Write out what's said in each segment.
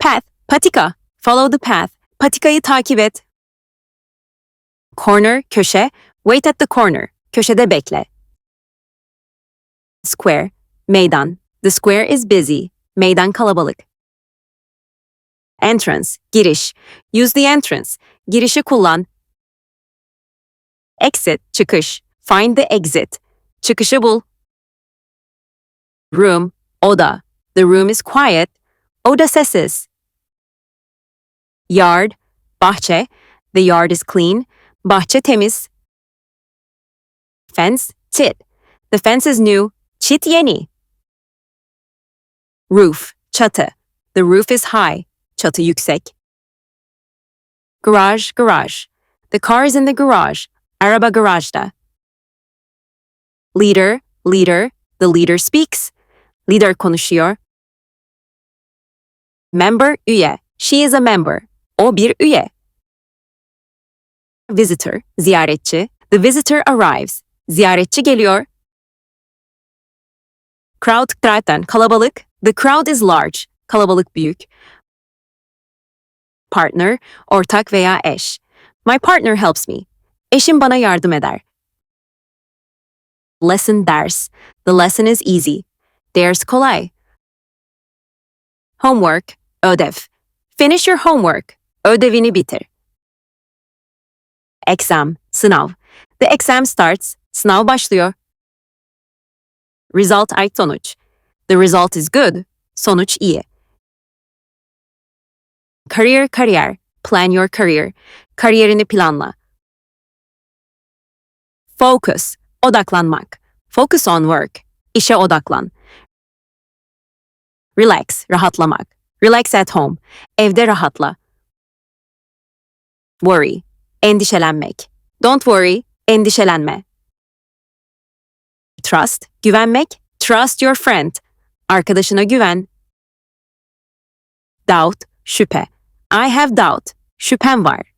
Path, patika. Follow the path. Patikayı takip et. Corner, köşe. Wait at the corner. Köşede bekle. Square, meydan. The square is busy. Meydan kalabalık. Entrance, giriş. Use the entrance. Girişi kullan. Exit, çıkış. Find the exit. Çıkışı bul. Room, oda. The room is quiet. Oda sessiz. Yard, bahçe. The yard is clean. Bahçe temiz. Fence, çit. The fence is new. Çit yeni. Roof, çatı. The roof is high. Çatı yüksek. Garage, garage. The car is in the garage. Araba garajda. Leader, leader. The leader speaks. Leader konuşuyor. Member, üye. She is a member. O bir üye. Visitor, ziyaretçi. The visitor arrives. Ziyaretçi geliyor. Crowd zaten kalabalık. The crowd is large. Kalabalık büyük. Partner, ortak veya eş. My partner helps me. Eşim bana yardım eder. Lesson ders. The lesson is easy. Ders kolay. Homework, ödev. Finish your homework. Ödevini bitir. Exam, sınav. The exam starts. Sınav başlıyor. Result ay sonuç. The result is good. Sonuç iyi. Career, kariyer. Plan your career. Kariyerini planla. Focus, odaklanmak. Focus on work. İşe odaklan. Relax, rahatlamak. Relax at home. Evde rahatla. Worry, endişelenmek. Don't worry, endişelenme. Trust, güvenmek. Trust your friend. Arkadaşına güven. Doubt, şüphe. I have doubt. Şüphem var.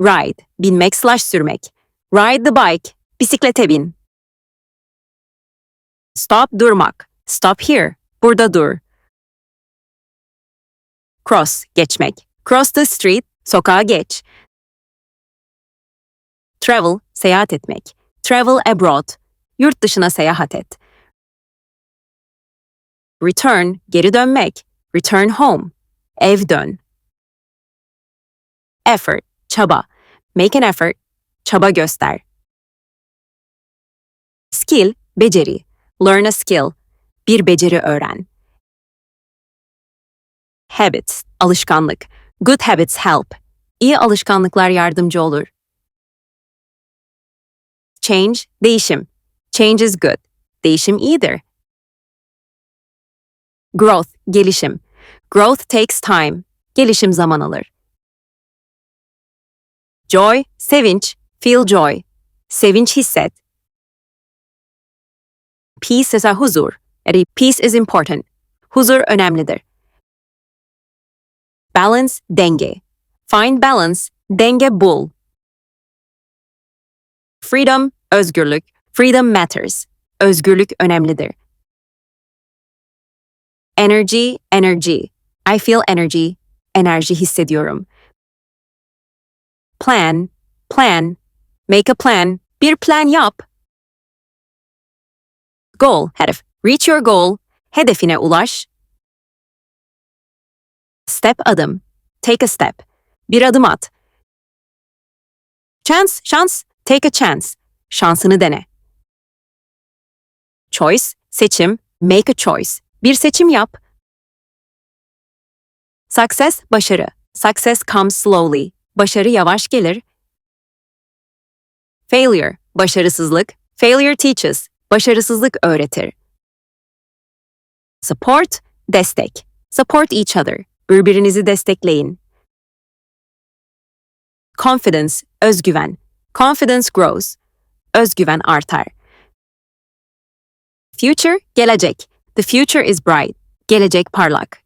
Ride, binmek slash sürmek. Ride the bike, bisiklete bin. Stop, durmak. Stop here, burada dur. Cross, geçmek. Cross the street, sokağa geç. Travel, seyahat etmek. Travel abroad, yurt dışına seyahat et. Return, geri dönmek. Return home, ev dön. Effort, çaba. Make an effort, çaba göster. Skill, beceri. Learn a skill, bir beceri öğren. Habits, alışkanlık. Good habits help. İyi alışkanlıklar yardımcı olur. Change, değişim. Change is good. Değişim iyidir. Growth, gelişim. Growth takes time. Gelişim zaman alır. Joy, sevinç. Feel joy. Sevinç hisset. Peace ise huzur. Peace is important. Huzur önemlidir. Balance, denge. Find balance, denge bul. Freedom, özgürlük. Freedom matters. Özgürlük önemlidir. Energy, energy. I feel energy. Enerji hissediyorum. Plan, plan. Make a plan. Bir plan yap. Goal, hedef. Reach your goal. Hedefine ulaş. Step adım. Take a step. Bir adım at. Chance, şans. Take a chance. Şansını dene. Choice, seçim. Make a choice. Bir seçim yap. Success, başarı. Success comes slowly. Başarı yavaş gelir. Failure, başarısızlık. Failure teaches. Başarısızlık öğretir. Support, destek. Support each other. Birbirinizi destekleyin. Confidence, özgüven. Confidence grows. Özgüven artar. Future, gelecek. The future is bright. Gelecek parlak.